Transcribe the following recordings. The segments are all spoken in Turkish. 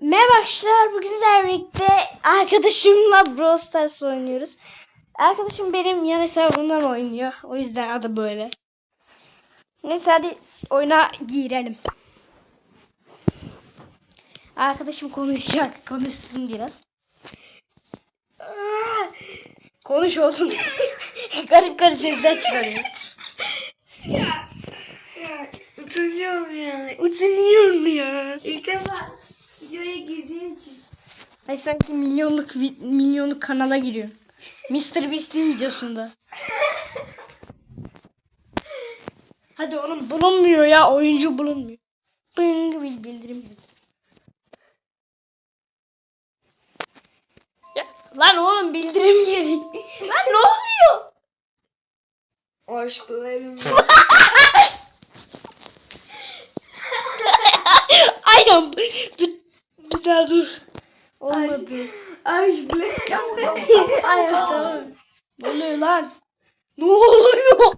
Merhaba arkadaşlar. Bugün sizlerle birlikte arkadaşımla Brawl Stars oynuyoruz. Arkadaşım benim yan hesabımdan oynuyor. O yüzden adı böyle. Neyse hadi oyuna girelim. Arkadaşım konuşacak. Konuşsun biraz. Konuş olsun. garip garip sesler çıkarıyor. Ya utanıyorum ya. Utanıyorum ya. İlk defa videoya girdiğim için. Ay sanki milyonluk milyonluk kanala giriyor. Mr. Beast'in videosunda. Hadi oğlum bulunmuyor ya. Oyuncu bulunmuyor. Bıng bil bildirim. Ya, lan oğlum bildirim gerek. lan ne oluyor? Aşklarım. Aynen. Bir, bir daha dur. Olmadı. Aşklarım. Ay tamam. Ne oluyor lan? Ne oluyor?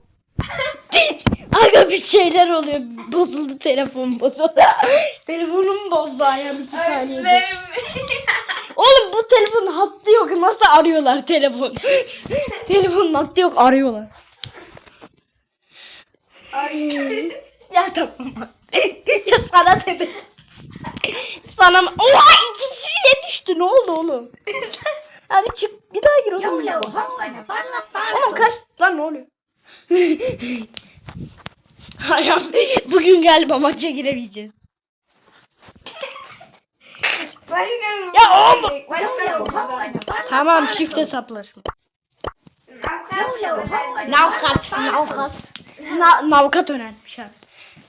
Aga bir şeyler oluyor. Bozuldu telefon bozuldu. Telefonum bozdu ayağım iki saniyede. Oğlum bu telefonun hattı yok. Nasıl arıyorlar telefon? Telefonun hattı yok arıyorlar. Aşklarım. Ya tamam. ya sana demedim. Sana? Oha iki kişiye düştü. Ne oldu oğlum? Hadi çık. Bir daha gir o zaman. Oğlum kaç lan ne oluyor? Hayır, bugün galiba maça giremeyeceğiz. Ya oğlum. Tamam çift hesaplaşma. Navkat, navkat. Na, navkat önermiş abi.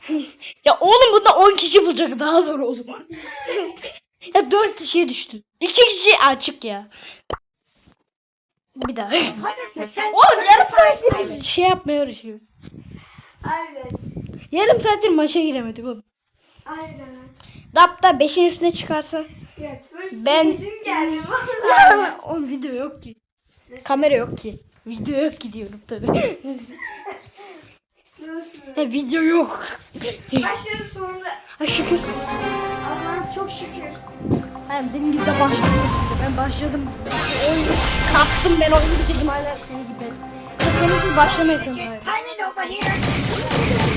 ya oğlum bunda 10 kişi bulacak daha zor olur. ya 4 kişiye düştü. 2 kişi açık ya. Bir daha. Oğlum yarım saattir biz şey yapmaya uğraşıyoruz. Harbiden. Yarım saattir maça giremedik oğlum. Harbiden. Dapta 5'in üstüne çıkarsa. Ya Ben- çizim geldi vallahi. Oğlum video yok ki. Kamera yok ki. Video yok ki diyorum tabii. Nasıl? ya video yok. Başladı sonunda. Ha şükür. Allah'ım çok şükür. Hayır senin gibi de başladım. Ben başladım. Oyun kastım ben oyunu bitirdim hala senin gibi. Senin gibi başlamayacağım. Hayır.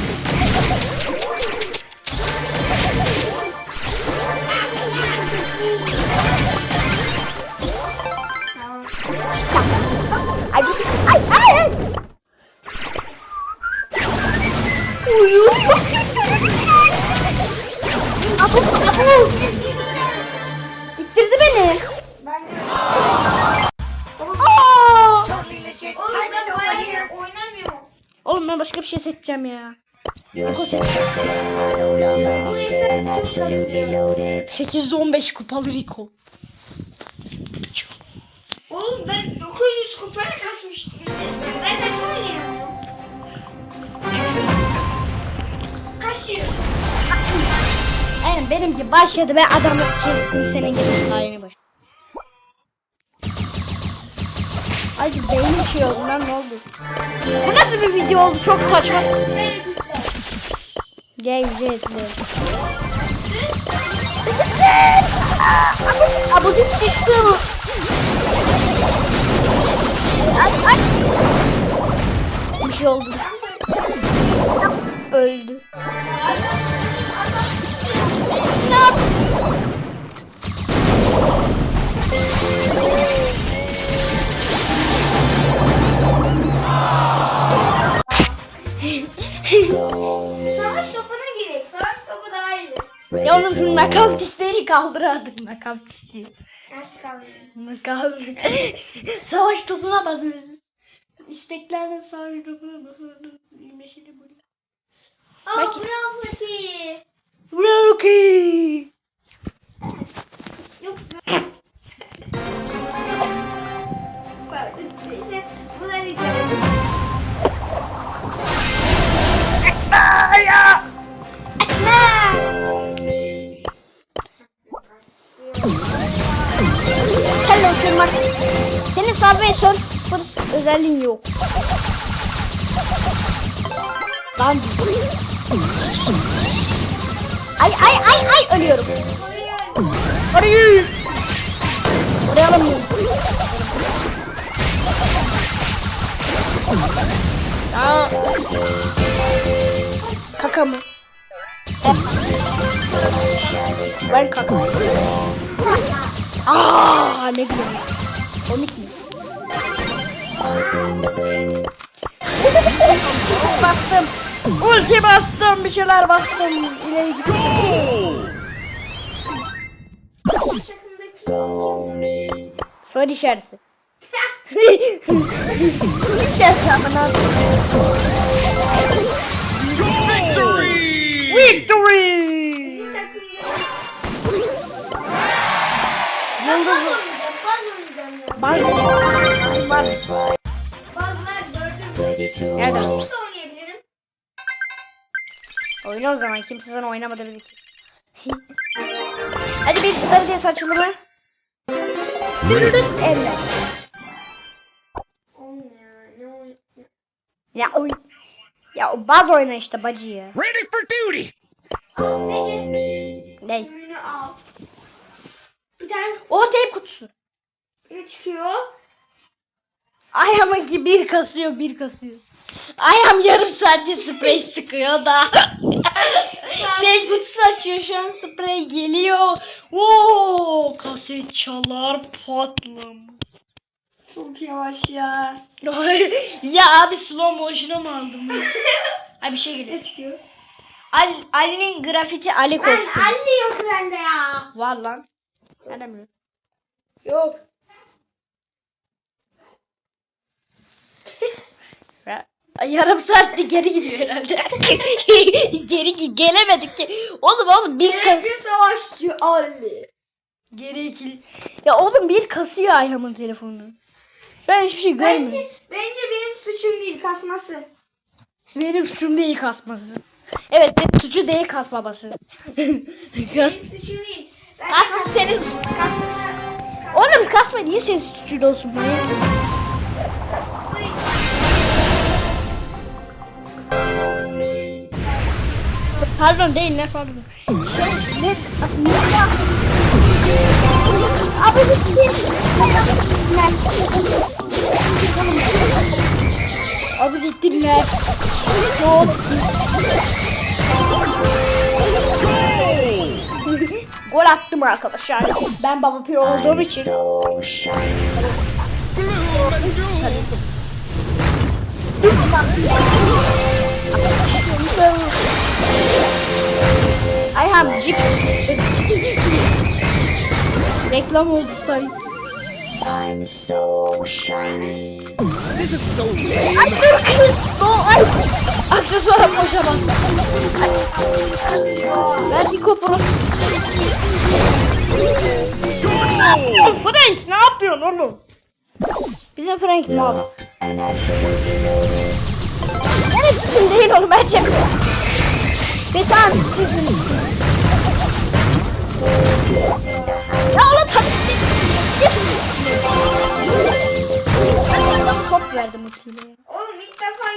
Çok kasıyor. loaded. 815 kupalı Rico. Oğlum ben 900 kupaya kasmıştım. Ben nasıl oynayamıyorum? Kaçıyor. Aynen benimki başladı ve adamı kestim senin gibi haini baş. Ay beynim şey oldu lan ne oldu? Bu nasıl bir video oldu çok saçma. Gevzetli. Abu gitti. Ay ay. Bir şey oldu. Öldü. Ne yap? Nakavt isteğini kaldır artık nakavt isteği. Nasıl kalıyor? Nakavt. Savaş topuna basıyorsun. İsteklerden savaş topuna basıyorsun. Meşale böyle. Aa Belki- bravo. Rocky. Yok. Bak neyse bunları gidelim. Esma. Hello uçurmak. Senin Subway Surfers özelliğin yok. Lan Ay ay ay ay ölüyorum. Oraya Arayı. Oraya alamıyorum. Aa. Kaka mı? Ben kaka. Aa ne güzel. Komik mi? bastım. Ulti bastım. Bir şeyler bastım. İleri gidiyorum. takımdaki Soru işareti. İçeride amına. Victory! bizim Yıldız. baz oynayacağım. Baz oynayacağım ya. Var. Var. Bazılar gördüm. Ready to Nerede? roll. Nasıl oynayabilirim? Oyna o zaman. Kimse sana oynamadı dedi ki. Hadi bir starı diye saçılımı. Elle. Olmuyor. Ne oyn... Ya oyun. Ya o baz oyna işte bacı ya. Ready for duty! Ne? Ürünü al. Tane O teyp kutusu. ne çıkıyor? Ayağımın ki bir kasıyor bir kasıyor. Ayağım yarım saatte sprey sıkıyor da. Teyp kutusu açıyor şu an sprey geliyor. Oo, kaset çalar patlam. Çok yavaş ya. ya abi slow motion'a mı aldım? ya? Ay bir şey geliyor. Ne çıkıyor? Ali, Ali'nin grafiti Ali Ben kostümü. Ali yok bende ya. Var lan. Nereden biliyorsun? Yok. Ya, Yarım saatte geri gidiyor herhalde. geri gelemedik ki. Oğlum oğlum bir Gerekli savaşçı Ali. geri ikili. Ya oğlum bir kasıyor Ayham'ın telefonunu. Ben hiçbir şey görmüyorum. Bence, bence benim suçum değil kasması. Benim suçum değil kasması. Evet benim suçu değil kasmaması. Kas. Benim suçum değil. Kasması senin. Kasması. Oğlum kasma niye senin suçun olsun için. Pardon değil ne pardon. Ne? Ne yaptın? Abi Abi gittiler. Ne oldu? Gol attım arkadaşlar. Ben baba pir olduğum için. So shiny. I have Jeep. Reklam oldu sanki. I'm so shiny. This is so lame! Ay dur kız. O, ay. Aksesuara koşamaz. Ben bir Frank ne yapıyorsun oğlum? Bizim Frank mal. Evet için değil oğlum bence. Ne tamam. kızım. Ya oğlum tabii. Top verdim ultiyle. Oğlum ilk defa!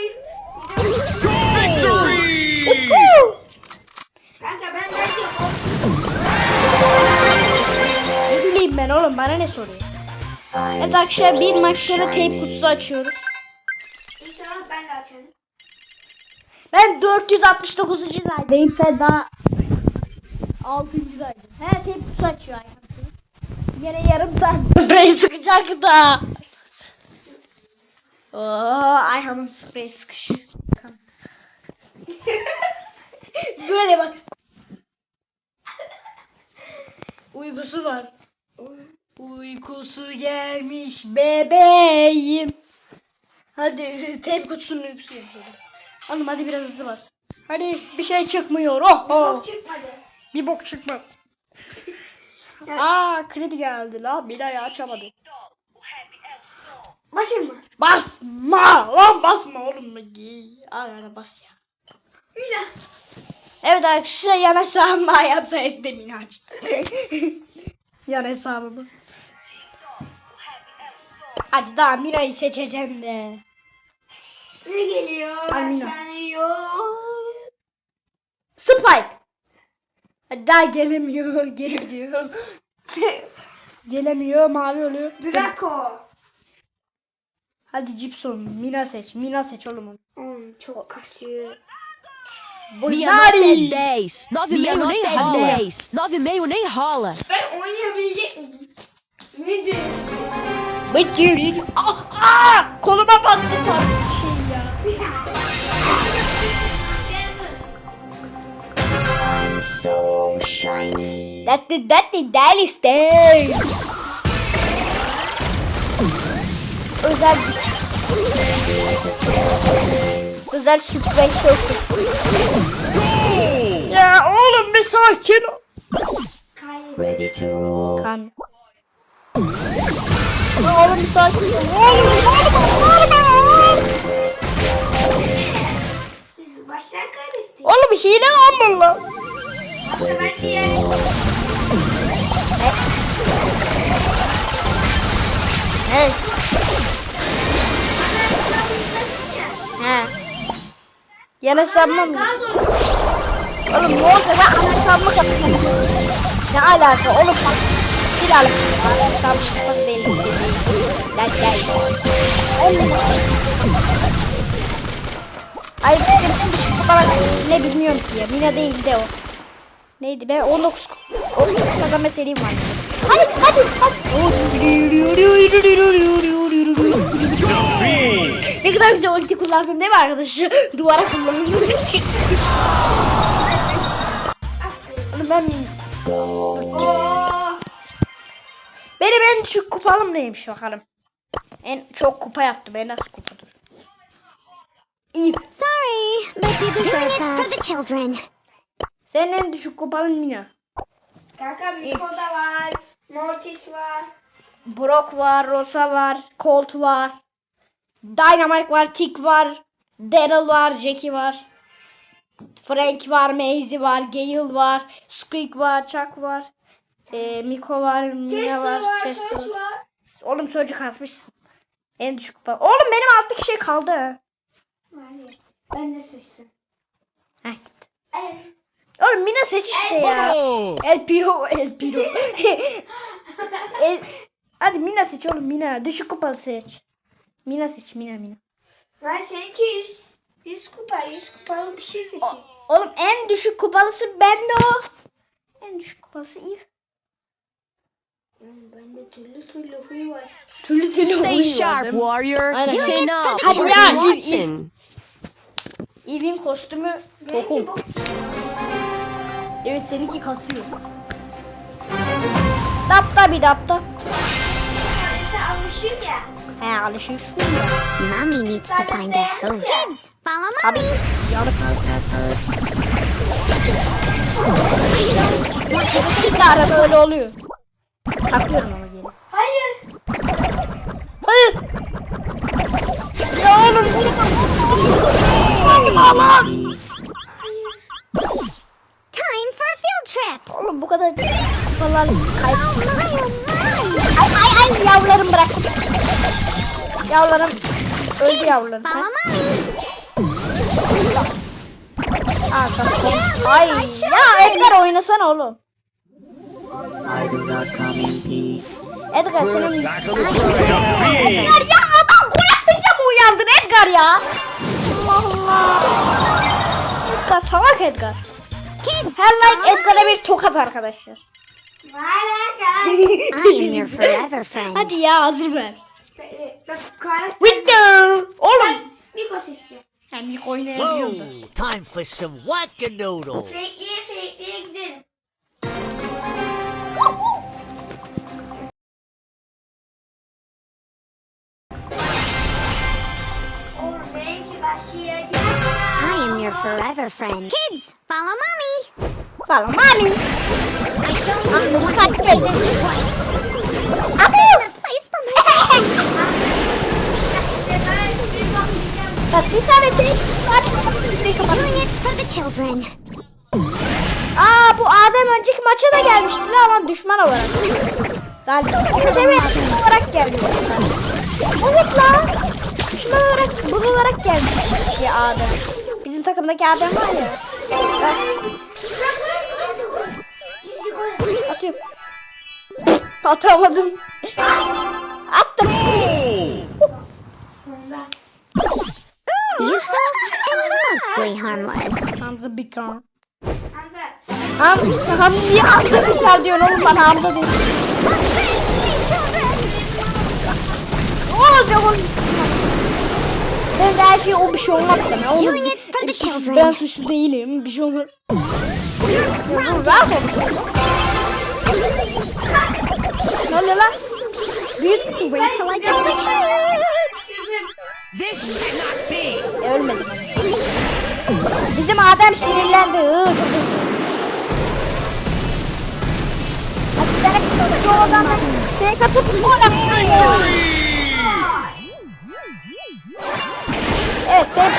Ne bileyim ben oğlum bana ne soruyor? Evet arkadaşlar bir maç sonra shiny. kutusu açıyoruz. inşallah ben de açarım. Ben 469. aydayım sen daha 6. aydın. He teyp kutusu açıyor aynen. Yine yarım saat sprey sıkacak da. Oo, Ayhan'ın sprey sıkışı. Böyle bak. Uykusu var. Uykusu gelmiş bebeğim. Hadi tep kutusunun uykusu yapıyorum. Hanım hadi biraz hızlı bas. Hadi bir şey çıkmıyor. Oh, oh. Yok çıkmadı. Bir bok çıkmadı. Aa kredi geldi la. Bir daha açamadı. Basayım mı? Basma lan basma oğlum. Al bas ya. Bir daha. Evet arkadaşlar yan hesabımı hayat sayesinde açtı. yan hesabımı. Hadi daha Mira'yı seçeceğim de. Ne geliyor? Almina. Sen yok. Daha gelemiyor. Geri gidiyor. gelemiyor. Mavi oluyor. Draco. Hadi Gibson. Mina seç. Mina seç oğlum. Hmm, çok kasıyor. É 10. 9,5 nem rola. 10. 9,5 nem rola. Ben oynayabilecek? Nedir? Bıcırın. Ah, ah! Koluma battı tam şey ya. So shiny. That the that the is there. Özel güç. Özel süper şokası. Ya oğlum bir sakin ol. Ready to rule. Kan. Ya oğlum bir sakin ol. Oğlum oğlum oğlum. Biz baştan kaybettik. Oğlum hile lan bunlar. Yani. Hey. He. Yana. Gaz oldu. Oğlum ne oldu? Ben anahtarımı kapatmadım. Ne alaka? Oğlum. Bir alaka. Anahtarımı kapatmadım. değil. Lan gel. Oğlum. Ay benim en düşük kupalar ne bilmiyorum ki ya. Mina değil de o. Neydi be? 19 19 kazanma serim var. Hadi hadi hadi. Ne kadar güzel ulti kullandım değil mi arkadaşlar? Duvara kullandım. Ben Oo. benim en düşük kupalım neymiş bakalım. En çok kupa yaptım. En az kupadır. İyi. Sorry, but you deserve that. For the children. Senin en düşük kupalın Mina. Kanka Miko da var. Mortis var. Brock var, Rosa var, Colt var. Dynamite var, Tick var. Daryl var, Jackie var. Frank var, Maisie var, Gale var, Squeak var, Chuck var. Ee, Miko var, Mia Chester var. Chester var. var. Oğlum çocuk kasmışsın. En düşük kupa. Oğlum benim altta kişi kaldı. ha. Yani Ben de seçtim. Heh, gitti. El. Oğlum Mina seç işte ya. El Piro, El Piro. El... Hadi Mina seç oğlum Mina. Düşük kupalı seç. Mina seç Mina Mina. Lan seninki 100, 100 kupa. 100 kupalı bir şey seçeyim. Oğlum en düşük kupalısı bende o. En düşük kupalısı iyi. Bende türlü türlü huy var. Türlü türlü Stay huyu var, sharp, warrior. Aynen. Chin up. Hadi ya, watching. Eve'in kostümü tokum. Evet seninki kasıyor. Dapta bir dapta. Sen almışsın ya. He alışırsın ya. Mommy needs to find a who. Kids, follow mommy. Yanıp. Bir de arada öyle oluyor. Takıyorum ama geri. Hayır. Hayır. Ya oğlum Allah'ım. Time for a field trip. Oğlum bu kadar falan kayıp. Ay ay ay yavrularım bırak. Yavrularım öldü yavrularım. Aa. Ay ya Edgar oynasana oğlum. Edgar senin. Edgar ya adam gol atınca mı uyandın Edgar ya? Allah Allah. Edgar salak Edgar. Her like Edgar'a bir tokat arkadaşlar. I am your forever friend. Hadi ya hazır ver. Bekle, Ben karakter. Window. Oğlum. Ben Miko seçeceğim. Hem ilk oynayabiliyordu. time for some wackadoodle. Fake'liye fake'liye gidelim. Oğlum benimki başlayacak. I am your forever friend. Kids, follow mommy. Falan mami. Aklımı kaçsaydın. Abi. Place for my Bakacağım. Bak bir tane tek açma. Bir kapat. Doing it for the children. Aa bu Adem önceki maça da gelmişti ama düşman olarak. Galiba. Evet olarak geldi. Evet lan. Düşman olarak bu olarak gelmiş ya Adem. Bizim takımdaki Adem var ya. Bak, atıyorum. Atamadım. Attım. Sonunda. Useful and mostly harmless. Hamza bir kan. Hamza. Ham, ham niye Hamza Bikar diyorsun oğlum bana Hamza değil. Ne olacak oğlum? Sen de her şey o bir şey olmaz bana. Oğlum, children. ben suçlu değilim. Bir şey olmaz. Rahat ol. Ne oluyor lan? Wait till I get the. This cannot be. Ölmedim. Bizim Adem sinirlendi. Fake atıp. Evet, tep.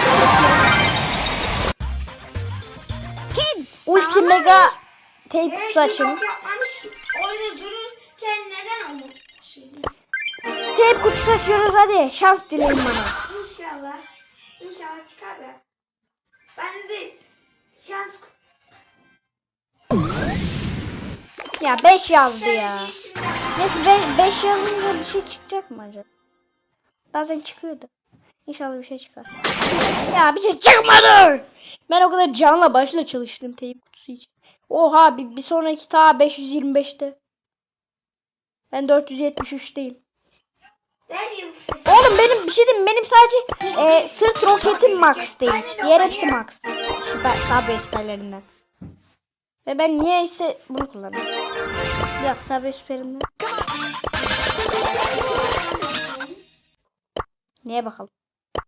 kids. Ulti mega tape ki. Orada dururken neden onu Tape kutusu açıyoruz hadi. Şans dileyin bana. İnşallah. İnşallah çıkar da. Ben de şans Ya 5 yazdı ya. Neyse 5 yazınca bir şey çıkacak mı acaba? Bazen çıkıyordu. İnşallah bir şey çıkar. Ya bir şey çıkmadı. Ben o kadar canla başla çalıştım teyip kutusu için. Oha bir, bir sonraki ta 525'te. Ben 473'teyim. Oğlum benim bir şey diyeyim benim sadece e, sırt roketim max değil. Diğer hepsi max. Süper Sabri süperlerinden. Ve ben niyeyse bunu kullanıyorum. Yok Sabri süperinden. Neye bakalım?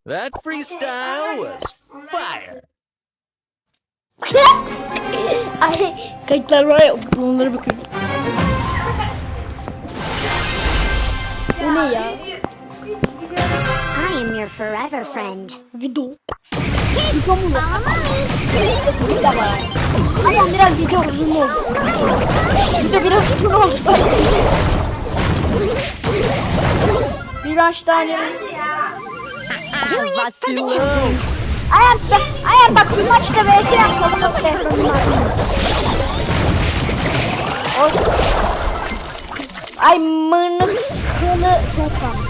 That freestyle was fire. Ay kayıtlar var ya onlara bakıyorum. Bu ne ya? Your forever friend. Video. Video mu lan? Video var. Ama biraz video uzun oldu. Video biraz uzun oldu sanki. Bir aç tane. Doing it for the children. Ayağım bak, bir maçta vs yapalım. Bak. O- Ay mırnık sıkılı sokam.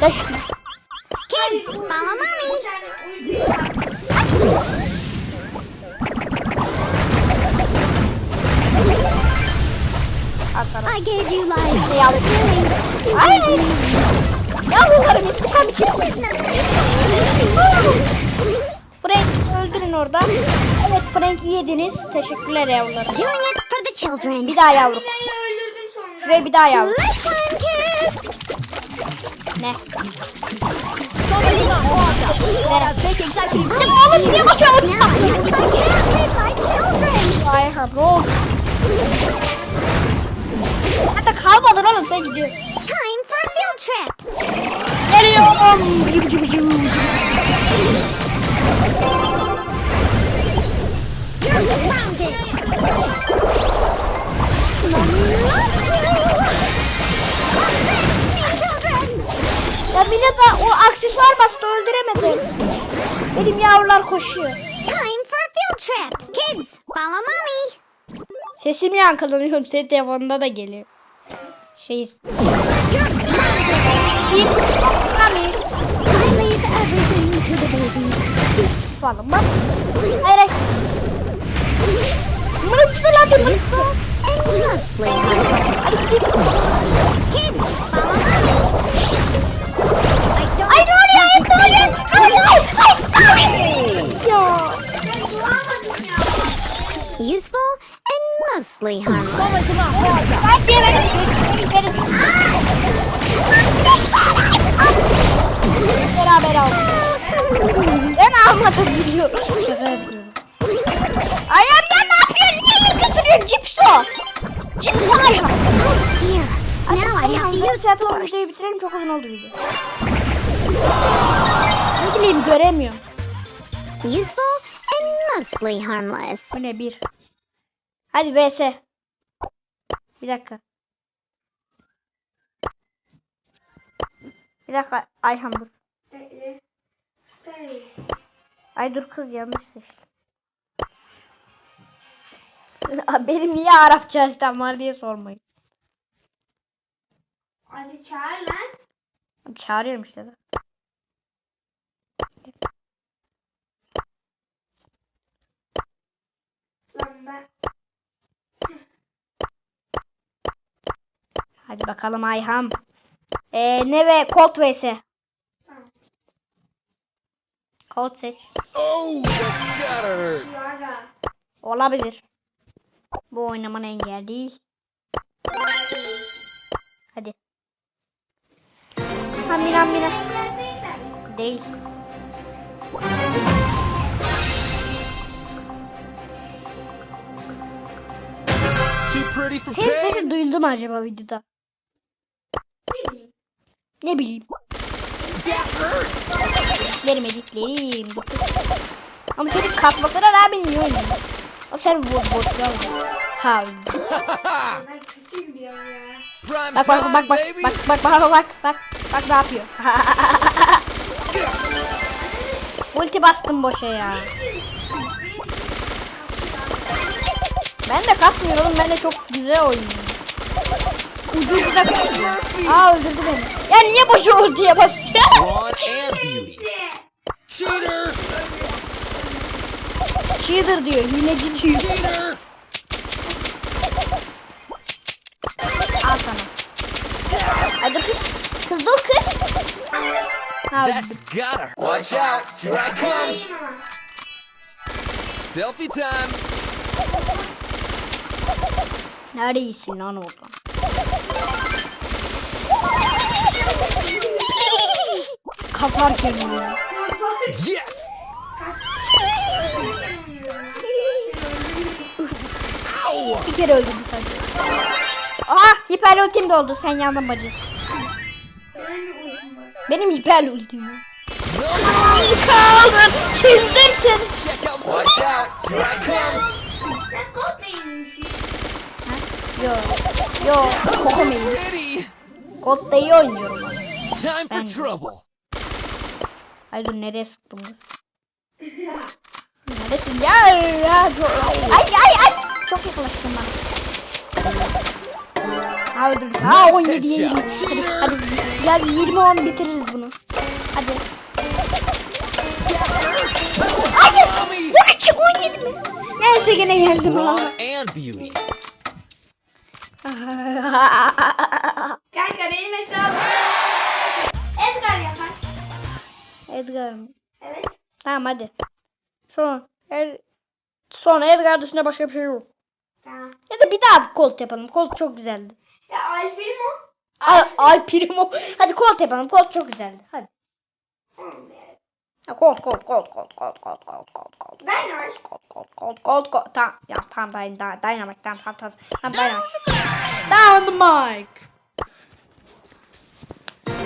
Kaç Kids, ulti yapmış. I gave you life. Ay. Yavrularım intikam için. Frank öldürün orada. Evet Frank'i yediniz. Teşekkürler yavrularım. Doing it for the children. Bir daha sonra. Şuraya bir daha yavrum. Get out with my children. Ay bro. Hatta kalmadın oğlum sen gidiyorsun. Time for a field trip. Geliyorum. You're grounded. Ya Mina da o aksesuar bastı öldüremedim. Benim yavrular koşuyor. Time for field trip. Kids, follow mommy. Sesim yankılanıyorum. Senin telefonunda da geliyor. Şey... Git. Mami. I leave everything to the babies. Falan bak. Hayır hayır. Mırıtsın hadi mırıtsın. Hadi git. Ya. Useful and mostly harmless. Ben diyemedim. Verin. Beraber aldım. Ben almadım biliyor. Şaka yapıyorum. Ayağım ya ne yapıyorsun? Niye yiyip götürüyorsun cipso? Cipso ayağım. Oh dear. Now I have to use force. videoyu bitirelim çok uzun oldu video. Bileyim göremiyorum. Useful and mostly harmless. Bu ne bir. Hadi vs. Bir dakika. Bir dakika Ayhan dur. Ay dur kız yanlış seçtim. Benim niye Arapça haritam var diye sormayın. Hadi çağır lan. Çağırıyorum işte. de. Ben. Hadi bakalım Ayhan. Ee, ne ve Colt vs. Tamam. Colt seç. Oh. Olabilir. Bu oynaman engel değil. Hadi. Hamile hamile. Değil Senin sesin duyuldu mu acaba videoda? Ne bileyim. Editlerim editlerim. Ama senin kasmasına rağmen niye oynuyorsun? Ama sen bu boşluğa oynuyorsun. Ha. Bak bak bak bak bak bak bak bak bak bak ne yapıyor? Ulti bastım boşa ya. Ben de kasmıyorum. Ben de çok güzel oynuyorum. Ucu bir dakika. Aa öldürdü beni. Ya niye boşa ultiye basıyor? Cheater! Diyor. Hileci diyor. Al sana. Hadi kız. Kız dur kız. That's gotta hurt. Watch out. Here I come. Selfie time. Neredesin lan oradan? Kasarken oynuyor. Yes! Bir kere öldürdüm sadece. Aha hiper ultim de oldu. Sen yandın bacı. Benim hiper ultim var. Kaldın. Çizdim seni. Check out. Watch out. Here I come. Yo. Yo. Pretty. Kodda iyi oynuyorum. ama. Time for Ben- trouble. Ay dur nereye sıktım kız? Neredesin ya? ya çok... Ay ay ay. Çok yaklaştın bana. Ha öldürdük. Ha 17 20. Hadi hadi. Gel 20 10 bitiririz bunu. Hadi. Hayır. 13 17 mi? Neyse gene geldim ha. Kanka benim hesabım. Edgar yapar. Edgar mı? Evet. Tamam hadi. Son. Er... Sonra Edgar dışında başka bir şey yok. Tamam. Ya da bir daha Colt yapalım. Colt çok güzeldi. Ya o. Al, al primo. Hadi Colt yapalım. Colt çok güzeldi. Hadi. Ha, Colt, Colt, Colt, Colt, Colt, Colt, Colt, Colt, Colt. Ben var. Colt, Colt, Colt, Colt. Tamam. Ya tamam, tamam, tamam, Dynamite, tamam, tamam, tamam. Tamam, Dynamite. Down the mic.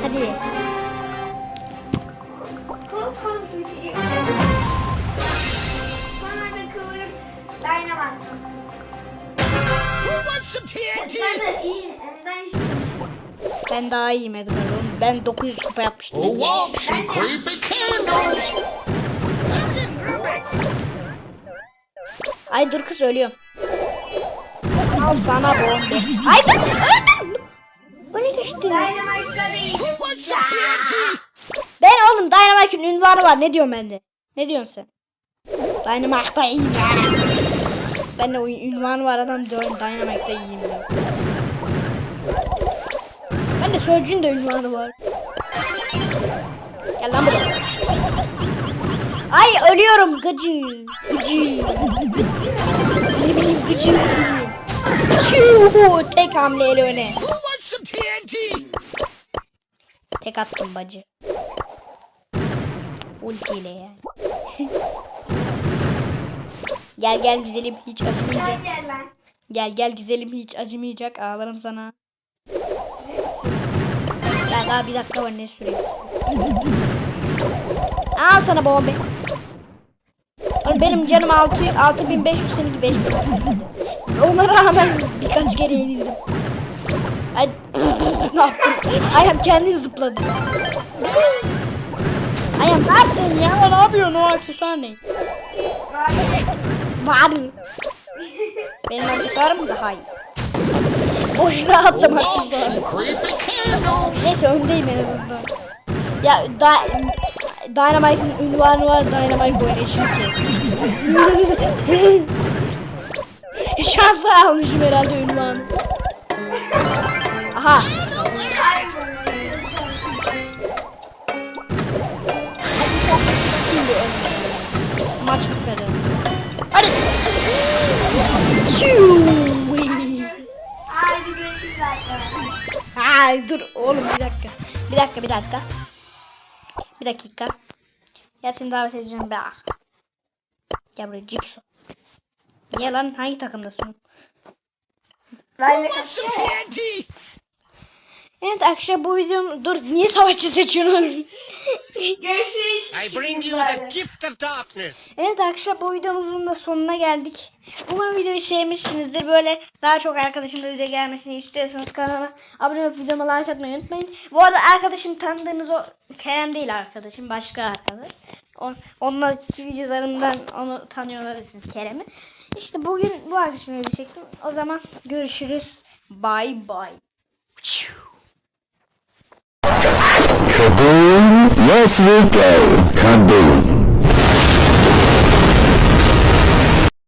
Hadi. Kol kol tutacak. Sonra da kıvırıp Dynamite. Edgar da iyiyim. Ondan istemiştim. Ben daha iyiyim oğlum. Ben 900 kupa yapmıştım. want some creepy candles? Ay dur kız ölüyorum. Al sana bombe. Ay dur öldüm. Bu ne düştü? Ben oğlum Dynamite'ın ünvanı var. Ne diyorsun bende? Ne diyorsun sen? Dynamite'da iyiyim ya. Ben de ünvanı var adam diyorum Dynamite'da iyiyim ya. Ben de Surge'ün de ünvanı var. Gel lan buraya. Ay ölüyorum gıcı. Gıcı. Ne bileyim gıcı. Gıcı. Tek hamleyle öne. Who wants some TNT? Tek attım bacı. Ultiyle yani. gel gel güzelim hiç acımayacak. Gel lan. Gel gel güzelim hiç acımayacak. Ağlarım sana. Ya daha bir dakika var ne süreyim. Al sana bombe. Benim canım 6 6500 seninki 5000. Ona rağmen birkaç kere yenildim. Ay ne yaptım? Ayağım kendini zıpladı. Ayağım Ya ne yaptın ya? Ne yapıyorsun o aksesuar ne? Var. Benim aksesuarım daha iyi. Boşuna attım aksesuarı. Neyse öndeyim en azından. Ya da Dynamite'ın ünvanı var Dynamite oynayışım ki. Şansla almışım herhalde ünvanı. Aha. Şimdi. Maç bitmedi. Hadi. Hadi görüşürüz arkadaşlar. Dur oğlum bir dakika. Bir dakika bir dakika. Bir dakika. Ya seni davet edeceğim be. Gel buraya Cipso. Niye lan hangi takımdasın? Kaçıyorum. TNT! Evet arkadaşlar bu videom... Dur niye savaşçı seçiyorsun? Görüşürüz. I bring you the gift of darkness. evet arkadaşlar bu videomuzun da sonuna geldik. Umarım videoyu sevmişsinizdir. Böyle daha çok arkadaşımla video gelmesini istiyorsanız kanala abone olup videoma like atmayı unutmayın. Bu arada arkadaşım tanıdığınız o Kerem değil arkadaşım. Başka arkadaş. On, onunla videolarımdan onu tanıyorlar siz Kerem'i. İşte bugün bu arkadaşımla video çektim. O zaman görüşürüz. Bye bye. Kaboom! Yes, we go. Kaboom!